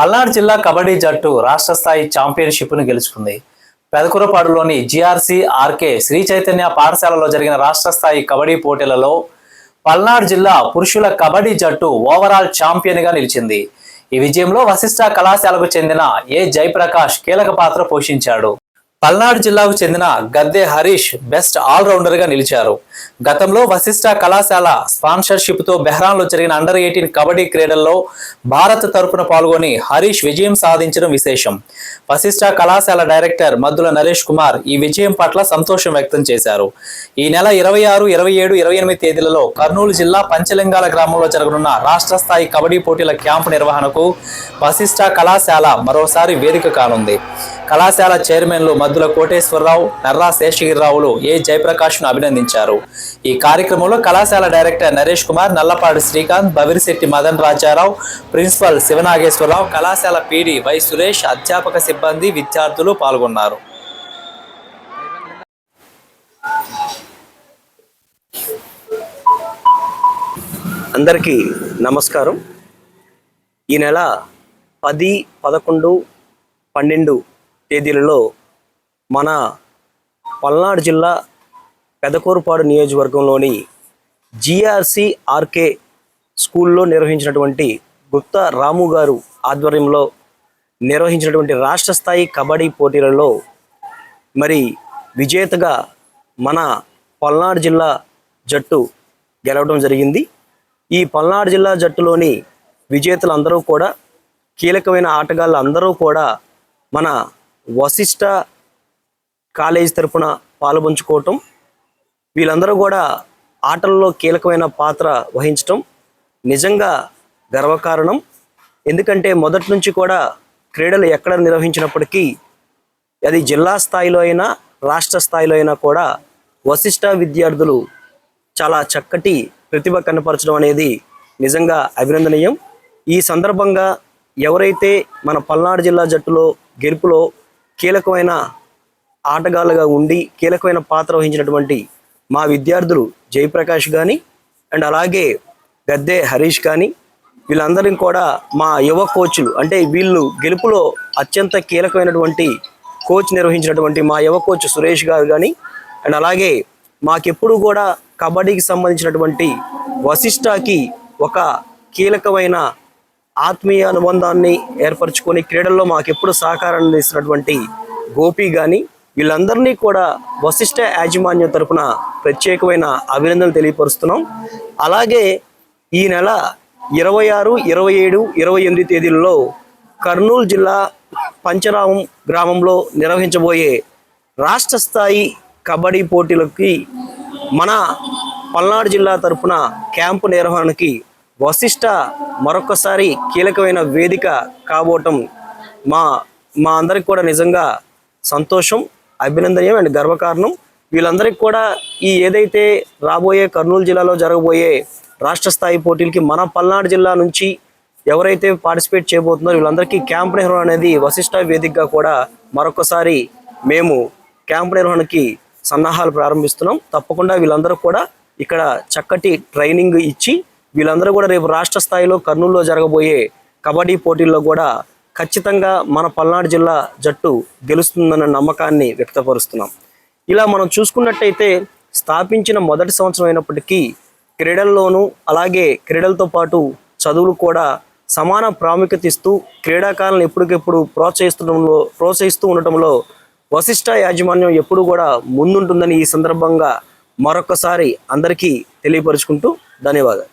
పల్నాడు జిల్లా కబడ్డీ జట్టు రాష్ట్ర స్థాయి ఛాంపియన్షిప్ను గెలుచుకుంది. పెదకురపాడులోని జిఆర్సి ఆర్కే శ్రీ చైతన్య పాఠశాలలో జరిగిన రాష్ట్ర స్థాయి కబడ్డీ పోటీలలో పల్నాడు జిల్లా పురుషుల కబడ్డీ జట్టు ఓవరాల్ ఛాంపియన్గా నిలిచింది. ఈ విజయంలో వశిష్ఠ కళాశాలకు చెందిన ఏ జయప్రకాష్ కీలక పాత్ర పోషించాడు. పల్నాడు జిల్లాకు చెందిన గద్దె హరీష్ బెస్ట్ ఆల్రౌండర్గా నిలిచారు. గతంలో వశిష్ట కళాశాల స్పాన్సర్షిప్తో బెహ్రాన్లో జరిగిన అండర్ ఎయిటీన్ కబడ్డీ క్రీడల్లో భారత్ తరపున పాల్గొని హరీష్ విజయం సాధించడం విశేషం. వశిష్ట కళాశాల డైరెక్టర్ మద్దుల నరేష్ కుమార్ ఈ విజయం పట్ల సంతోషం వ్యక్తం చేశారు. ఈ నెల ఇరవై ఆరు ఇరవై ఏడు ఇరవై ఎనిమిది తేదీలలో కర్నూలు జిల్లా పంచలింగాల గ్రామంలో జరగనున్న రాష్ట్ర స్థాయి కబడ్డీ పోటీల క్యాంపు నిర్వహణకు వశిష్ట కళాశాల మరోసారి వేదిక కానుంది. కళాశాల చైర్మన్లు మద్దుల కోటేశ్వరరావు నర్రా శేషగిరిరావులు ఏ జయప్రకాష్ను అభినందించారు. ఈ కార్యక్రమంలో కళాశాల డైరెక్టర్ నరేష్ కుమార్ నల్లపాడు శ్రీకాంత్ బవిరిశెట్టి మదన్ రాజారావు ప్రిన్సిపల్ శివనాగేశ్వరరావు కళాశాల పీడి వై సురేష్ అధ్యాపక సిబ్బంది విద్యార్థులు పాల్గొన్నారు. అందరికీ నమస్కారం. ఈ నెల పది పదకొండు పన్నెండు తేదీలలో మన పల్నాడు జిల్లా పెదకూరుపాడు నియోజకవర్గంలోని జిఆర్సి ఆర్కే స్కూల్లో నిర్వహించినటువంటి గుప్తా రాము గారు ఆధ్వర్యంలో నిర్వహించినటువంటి రాష్ట్ర స్థాయి కబడ్డీ పోటీలలో మరి విజేతగా మన పల్నాడు జిల్లా జట్టు గెలవడం జరిగింది. ఈ పల్నాడు జిల్లా జట్టులోని విజేతలు అందరూ కూడా కీలకమైన ఆటగాళ్ళు అందరూ కూడా మన వశిష్ట కాలేజ్ తరపున పాలుపంచుకోవటం వీళ్ళందరూ కూడా ఆటల్లో కీలకమైన పాత్ర వహించటం నిజంగా గర్వకారణం. ఎందుకంటే మొదటి నుంచి కూడా క్రీడలు ఎక్కడ నిర్వహించినప్పటికీ అది జిల్లా స్థాయిలో అయినా రాష్ట్ర స్థాయిలో అయినా కూడా వశిష్ట విద్యార్థులు చాలా చక్కటి ప్రతిభ కనపరచడం అనేది నిజంగా అభినందనీయం. ఈ సందర్భంగా ఎవరైతే మన పల్నాడు జిల్లా జట్టులో గెలుపులో కీలకమైన ఆటగాళ్ళుగా ఉండి కీలకమైన పాత్ర వహించినటువంటి మా విద్యార్థులు జయప్రకాష్ కానీ అండ్ అలాగే గద్దె హరీష్ కానీ వీళ్ళందరినీ కూడా మా యువ కోచ్లు అంటే వీళ్ళు గెలుపులో అత్యంత కీలకమైనటువంటి కోచ్ నిర్వహించినటువంటి మా యువ కోచ్ సురేష్ గారు కానీ అండ్ అలాగే మాకెప్పుడు కూడా కబడ్డీకి సంబంధించినటువంటి వశిష్ఠకి ఒక కీలకమైన ఆత్మీయ అనుబంధాన్ని ఏర్పరచుకొని క్రీడల్లో మాకెప్పుడు సహకారం అందిస్తున్నటువంటి గోపి కానీ వీళ్ళందరినీ కూడా వశిష్ట యాజమాన్యం తరపున ప్రత్యేకమైన అభినందనలు తెలియపరుస్తున్నాం. అలాగే ఈ నెల ఇరవై ఆరు ఇరవై ఏడు ఇరవై ఎనిమిది తేదీలలో కర్నూలు జిల్లా పంచరామం గ్రామంలో నిర్వహించబోయే రాష్ట్ర స్థాయి కబడ్డీ పోటీలకి మన పల్నాడు జిల్లా తరపున క్యాంపు నిర్వహణకి వశిష్ట మరొకసారి కీలకమైన వేదిక కాబోవటం మా మా అందరికి కూడా నిజంగా సంతోషం అభినందనీయం అండ్ గర్వకారణం. వీళ్ళందరికీ కూడా ఈ ఏదైతే రాబోయే కర్నూలు జిల్లాలో జరగబోయే రాష్ట్ర స్థాయి పోటీలకి మన పల్నాడు జిల్లా నుంచి ఎవరైతే పార్టిసిపేట్ చేయబోతున్నారో వీళ్ళందరికీ క్యాంప్ నిర్వహణ అనేది వశిష్ట వేదికగా కూడా మరొకసారి మేము క్యాంప్ నిర్వహణకి సన్నాహాలు ప్రారంభిస్తున్నాం. తప్పకుండా వీళ్ళందరూ కూడా ఇక్కడ చక్కటి ట్రైనింగ్ ఇచ్చి వీళ్ళందరూ కూడా రేపు రాష్ట్ర స్థాయిలో కర్నూలులో జరగబోయే కబడ్డీ పోటీల్లో కూడా ఖచ్చితంగా మన పల్నాడు జిల్లా జట్టు గెలుస్తుందన్న నమ్మకాన్ని వ్యక్తపరుస్తున్నాం. ఇలా మనం చూసుకున్నట్టయితే స్థాపించిన మొదటి సంవత్సరం అయినప్పటికీ క్రీడల్లోనూ అలాగే క్రీడలతో పాటు చదువులు కూడా సమాన ప్రాముఖ్యత ఇస్తూ క్రీడాకారులను ఎప్పటికెప్పుడు ప్రోత్సహిస్తుండడంలో ప్రోత్సహిస్తూ ఉండటంలో వశిష్ట యాజమాన్యం ఎప్పుడు కూడా ముందుంటుందని ఈ సందర్భంగా మరొకసారి అందరికీ తెలియపరుచుకుంటూ ధన్యవాదాలు.